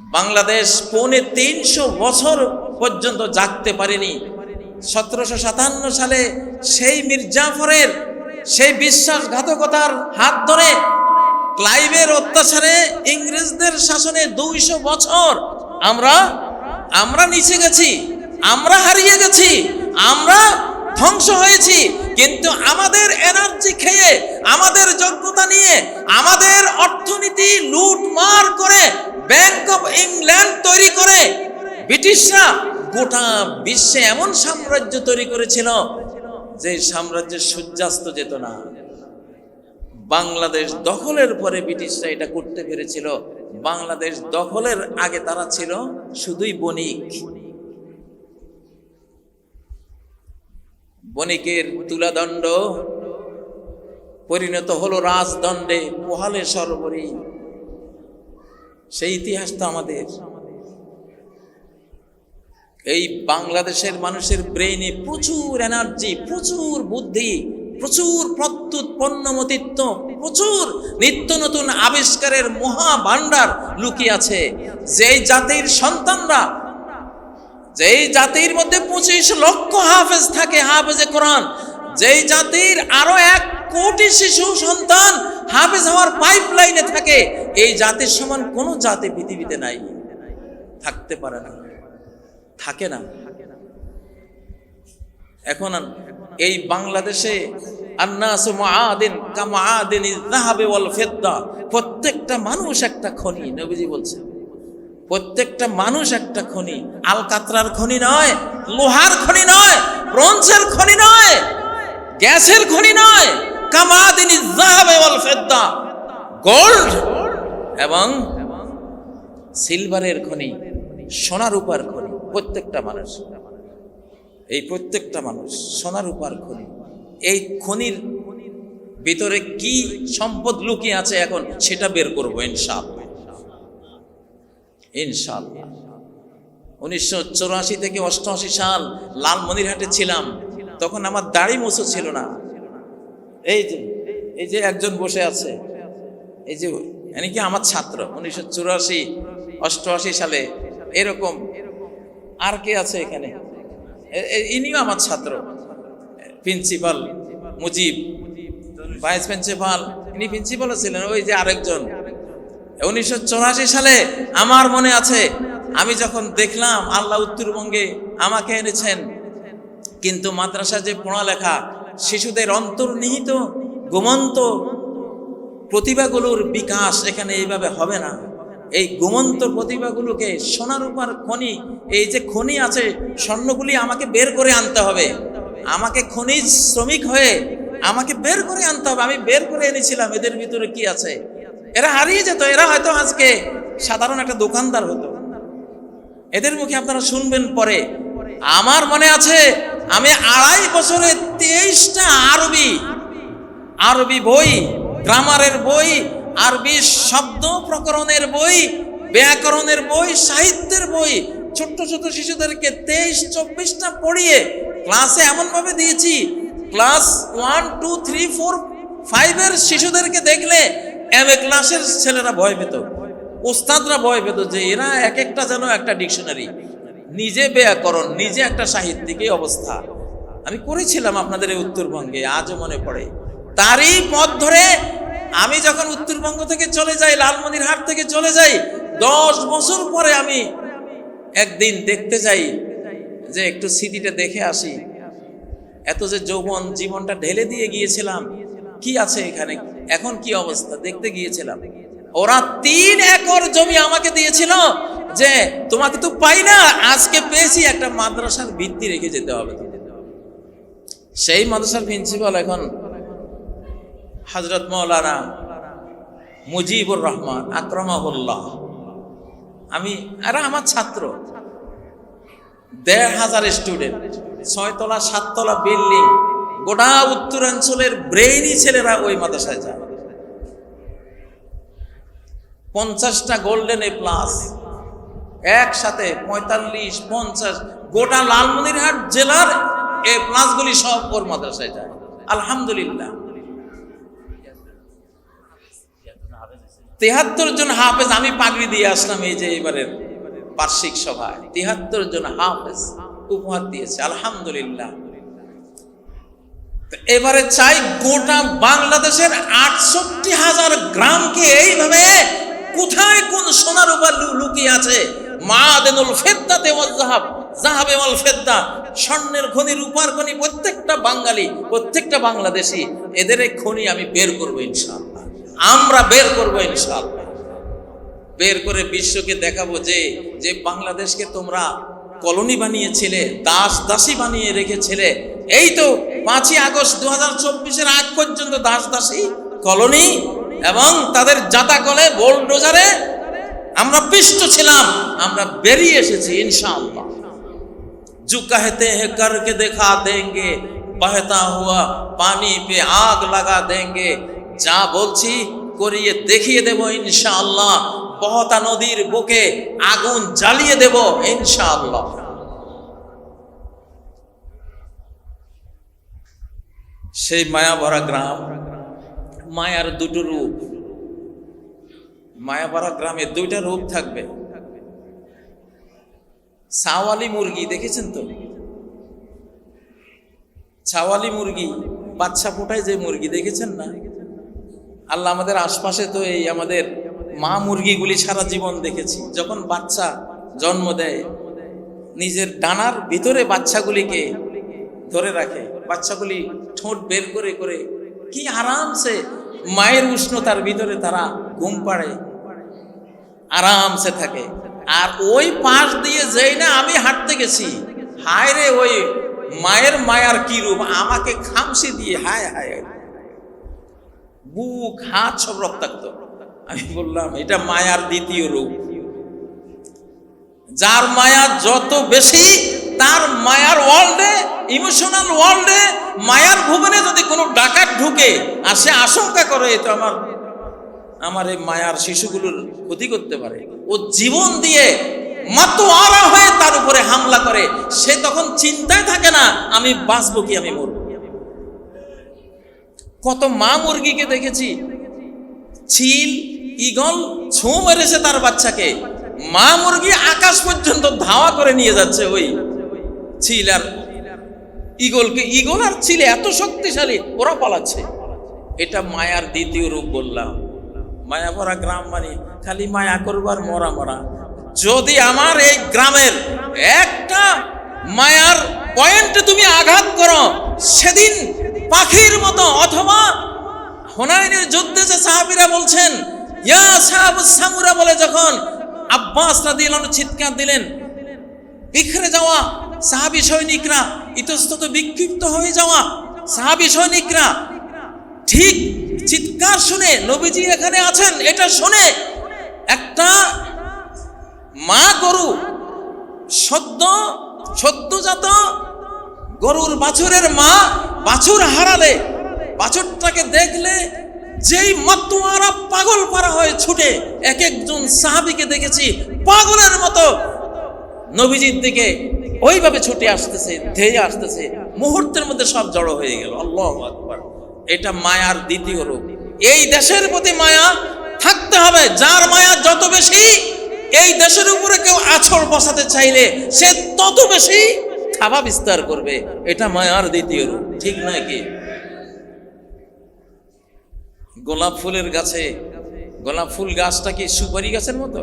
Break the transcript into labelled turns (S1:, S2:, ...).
S1: বাংলাদেশ পৌনে তিনশো বছর পর্যন্ত জাগতে পারেনি। সতেরোশো সাতান্ন সালে সেই মির্জাফরের সেই বিশ্বাসঘাতকতার হাত ধরে ক্লাইভের অত্যাচারে ইংরেজদের শাসনে দুইশো বছর আমরা আমরা নিচে গেছি, আমরা হারিয়ে গেছি, আমরা ধ্বংস হয়েছি, কিন্তু আমাদের এনার্জি খেয়ে, আমাদের যোগ্যতা নিয়ে, আমাদের অর্থনীতি লুটমার করে ব্যাংক অফ ইংল্যান্ড তৈরি করে। ব্রিটিশরা গোটা বিশ্বে এমন সাম্রাজ্য তৈরি করেছিল যে সাম্রাজ্যের সূর্যাস্ত যেত না। বাংলাদেশ দখলের পরে ব্রিটিশরা এটা করতে পেরেছিল। বাংলাদেশ দখলের আগে তারা ছিল শুধুই বণিক। বণিকের তুলাদণ্ড পরিণত হলো রাজদণ্ডে। পোহালে সর্বরী সেই ইতিহাস তো আমাদের। এই বাংলাদেশের মানুষের ব্রেইনে প্রচুর এনার্জি প্রচুর বুদ্ধি, প্রচুর প্রত্যুত পণ্যমতিত্ব, প্রচুর নিত্য নতুন আবিষ্কারের মহা ভাণ্ডার লুকিয়ে আছে। যেই জাতির সন্তানরা, যেই জাতির মধ্যে পঁচিশ লক্ষ হাফেজ থাকে হাফেজে কোরআন, যেই জাতির আরও এক কোটি শিশু সন্তান হাফেজ হওয়ার পাইপ লাইনে থাকে। এই জাতির সমান কোনো জাতি পৃথিবীতে নাই। থাকতে পারে না। থাকে না। এখন এই বাংলাদেশে প্রত্যেকটা মানুষ একটা খনি, নবীজি বলছেন। প্রত্যেকটা মানুষ একটা খনি। আলকাতরার খনি নয়, লোহার খনি নয়, ব্রোঞ্জের খনি নয়, গ্যাসের খনি নয়। কামাদিন ওয়াল ফিদ্দা। গোল্ড এবং সিলভারের খনি সোনার রূপার খনি, প্রত্যেকটা মানুষ। এই প্রত্যেকটা মানুষ সোনার রূপার খনি। এই খনির ভিতরে কি সম্পদ লুকিয়ে আছে এখন, সেটা বের করব ইনশাআল্লাহ। ইনশাআল্লাহ। উনিশশো চৌরাশি থেকে অষ্টআশি সাল লালমনিরহাটে ছিলাম। তখন আমার দাড়ি মুছো ছিল না। এই যে এই যে একজন বসে আছে, এই যে এনে কি আমার ছাত্র? উনিশশো চুরাশি, অষ্টআশি সালে, এরকম। আর কে আছে এখানে? ইনিও আমার ছাত্র। প্রিন্সিপাল মুজিব, ভাইস প্রিন্সিপাল, ইনি প্রিন্সিপালও ছিলেন, ওই যে আরেকজন। উনিশশো সালে আমার মনে আছে, আমি যখন দেখলাম আল্লাহ উত্তরবঙ্গে আমাকে এনেছেন, কিন্তু মাদ্রাসা যে পড়ালেখা শিশুদের অন্তর্নিহিত ঘুমন্ত প্রতিভাগুলোর বিকাশ এখানে এইভাবে হবে না। এই ঘুমন্ত প্রতিভাগুলোকে সোনার উপর খনি, এই যে খনি আছে, স্বর্ণগুলি আমাকে বের করে আনতে হবে। আমাকে খনিজ শ্রমিক হয়ে আমাকে বের করে আনতে হবে। আমি বের করে এনেছিলাম, এদের ভিতরে কি আছে? এরা হারিয়ে যেত, এরা হয়তো আজকে সাধারণ একটা দোকানদার হতো। এদের মুখে আপনারা শুনবেন পরে। আমার মনে আছে আমি আড়াই বছরে তেইশটা আরবি আরবি বই, গ্রামারের বই, আরবি শব্দ প্রকরণের বই, ব্যাকরণের বই, সাহিত্যের বই, ছোট্ট ছোট শিশুদেরকে তেইশ, চব্বিশটা পড়িয়ে ক্লাসে এমনভাবে দিয়েছি, class one, two, three, four, ফাইভের শিশুদেরকে দেখলে এম এ ক্লাসের ছেলেরা ভয় পেত, ওস্তাদরা ভয় পেত যে এরা এক একটা যেন একটা ডিকশনারি। নিজে ব্যাকরণ, নিজে একটা সাহিত্যিক এই অবস্থা। আমি করেছিলাম আপনাদের এই উত্তরবঙ্গে, আজও মনে পড়ে। তারই পথ ধরে আমি যখন উত্তরবঙ্গ থেকে চলে যাই, লালমনিরহাট থেকে চলে যাই, দশ বছর পরে আমি একদিন দেখতে যাই, যে একটু স্মৃতিটা দেখে আসি। এত যে যৌবন জীবনটা ঢেলে দিয়ে গিয়েছিলাম, কি আছে এখানে? এখন কি অবস্থা? দেখতে গিয়েছিলাম। ওরা তিন একর জমি আমাকে দিয়েছিল যে তোমাকে তো পাই না, আজকে পেয়েছি একটা মাদ্রাসার ভিত্তি রেখে যেতে হবে। সেই মাদ্রাসার প্রিন্সিপাল এখন হজরত মৌলানা মুজিবুর রহমান, আকরমাহুল্লাহ। আমি, এরা আমার ছাত্র। দেড় হাজার স্টুডেন্ট ছয়তলা, সাততলা বিল্ডিং গোটা উত্তরাঞ্চলের ব্রেইনি ছেলেরা ওই মাদ্রাসায় যায়। পঞ্চাশটা গোল্ডেন এ প্লাস একসাথে পঁয়তাল্লিশ, পঞ্চাশ, গোটা লালমনিরহাট জেলার এ প্লাসগুলি সব ওর মাদ্রাসায় যায়। আলহামদুলিল্লাহ। তেহাত্তর জন হাফেজ, আমি পাগড়ি দিয়ে আসলাম এই যে এবারের বার্ষিক সভায়। তেহাত্তর জন হাফেজ উপহার দিয়েছে, আলহামদুলিল্লাহ। এবারে চাই গোটা বাংলাদেশের আটষট্টি হাজার গ্রামকে এইভাবে কোথায় কোন সোনার উপর লুকিয়ে আছে? মাদেনুল ফেদ্দাতে ওয়াল জাহাব জাহাবে ওয়াল ফেদ্দা, স্বর্ণের খনি, রূপার খনি, প্রত্যেকটা বাঙালি, প্রত্যেকটা বাংলাদেশি, এদের এই খনি আমি বের করব ইনশাআল্লাহ। আমরা বের করব ইনশাআল্লাহ। বের করে বিশ্বকে দেখাবো যে যে বাংলাদেশকে তোমরা কলোনি বানিয়েছিলে, দাস দাসী বানিয়ে রেখেছিলে। এই তো পাঁচই আগস্ট দু হাজার চব্বিশের আগ পর্যন্ত দাস দাসী কলোনি এবং তাদের জাতা কলে বোলডোজারে আমরা পিষ্ট ছিলাম আমরা বেরিয়ে এসেছি ইনশাআল্লাহ जो कहते हैं करके दिखा देंगे बहता हुआ पानी पे आग लगा देंगे যা বলছি করিয়ে দেখিয়ে দেব ইনশাআল্লাহ বহতা নদীর বুকে আগুন জ্বালিয়ে দেব ইনশাআল্লাহ সেই মায়া ভরা গ্রাম মায়ার দুটো রূপ মায়া ভরা গ্রামে দুইটা রূপ থাকবে। সাওয়ালি মুরগি, দেখেছেন তো? ছাওয়ালি মুরগি, বাচ্চা ফোটায় যে মুরগি, দেখেছেন না? আল্লাহ আমাদের আশপাশে তো এই আমাদের মা মুরগিগুলি সারা জীবন দেখেছি। যখন বাচ্চা জন্ম দেয়, নিজের ডানার ভিতরে বাচ্চাগুলিকে ধরে রাখে। বাচ্চাগুলি ঠোঁট বের করে করে, কি আরামসে মায়ের উষ্ণতার ভিতরে তারা ঘুম পাড়ে। আরামসে থাকে। আর ওই পাশ দিয়ে যেই না আমি হাঁটতে গেছি, হায় রে ওই মায়ের মায়ার কি রূপ, আমাকে খামসি দিয়ে, হায় হায় বুক হাত সব রক্তাক্ত। আমি বললাম, এটা মায়ার দ্বিতীয় রূপ। যার মায়া যত বেশি, তার মায়ার ওয়ার্ল্ডে ইমোশনাল ওয়ার্ল্ডে মায়ার ভুবনে যদি কোনো ডাকাত ঢুকে আর সে আশঙ্কা করে তো আমার আমার এই মায়ার শিশুগুলোর ক্ষতি করতে পারে। ও জীবন দিয়ে মাতোয়ারা হয়ে তার উপরে হামলা করে, সে তখন চিন্তায় থাকে না, আমি বাঁচবো কি, আমি মরবো। কত মা মুরগিকে দেখেছি চিল ইগল ছোঁ মেরেছে তার বাচ্চাকে। মা মুরগি আকাশ পর্যন্ত ধাওয়া করে নিয়ে যাচ্ছে ওই চিল আর ইগলকে ইগল আর চিলে এত শক্তিশালী, ওরা পালাচ্ছে। এটা মায়ার দ্বিতীয় রূপ বললাম। মায়া ভরা গ্রাম মানে খালি মায়া করবার মরা মরা। যদি আমার এই গ্রামের একটা মায়ার পয়েন্টে তুমি আঘাত করো, সেদিন পাখির মতো অথবা হোনাইনের যুদ্ধে যে সাহাবিরা বলছেন, ইয়া সাহাব সামুরা বলে যখন আব্বাস রাদিয়াল্লাহু চিৎকার দিলেন, বিখরে যাওয়া সাহাবী সৈনিকরা, ইতস্তত বিক্ষিপ্ত হয়ে যাওয়া সাহাবী সৈনিকরা, ঠিক চিৎকার শুনে নবীজি এখানে আছেন, এটা শুনে একটা মা গরু, সদ্য, সদ্যজাত গরুর বাছুরের মা বাছুর হারালে, বাছুরটাকে দেখলে যেই মাতুয়ারা পাগল পারা হয়ে ছুটে, এক একজন সাহাবিকে দেখেছি পাগলের মতো। নবীজির দিকে ওইভাবে ছুটে আসতেছে, ধেয়ে আসতেছে, মুহূর্তের মধ্যে সব জড়ো হয়ে গেল। আল্লাহ এটা মায়ার দ্বিতীয় রূপ। এই দেশের প্রতি মায়া থাকতে হবে, যার মায়া যত বেশি, এই দেশের উপরে কেউ আছড় বসাতে চাইলে সে তত বেশি থাবা বিস্তার করবে। এটা মায়ার দ্বিতীয় রূপ, ঠিক নয় কি? গোলাপ ফুলের গাছে, গোলাপ ফুল গাছটা কি সুপারি গাছের মতো?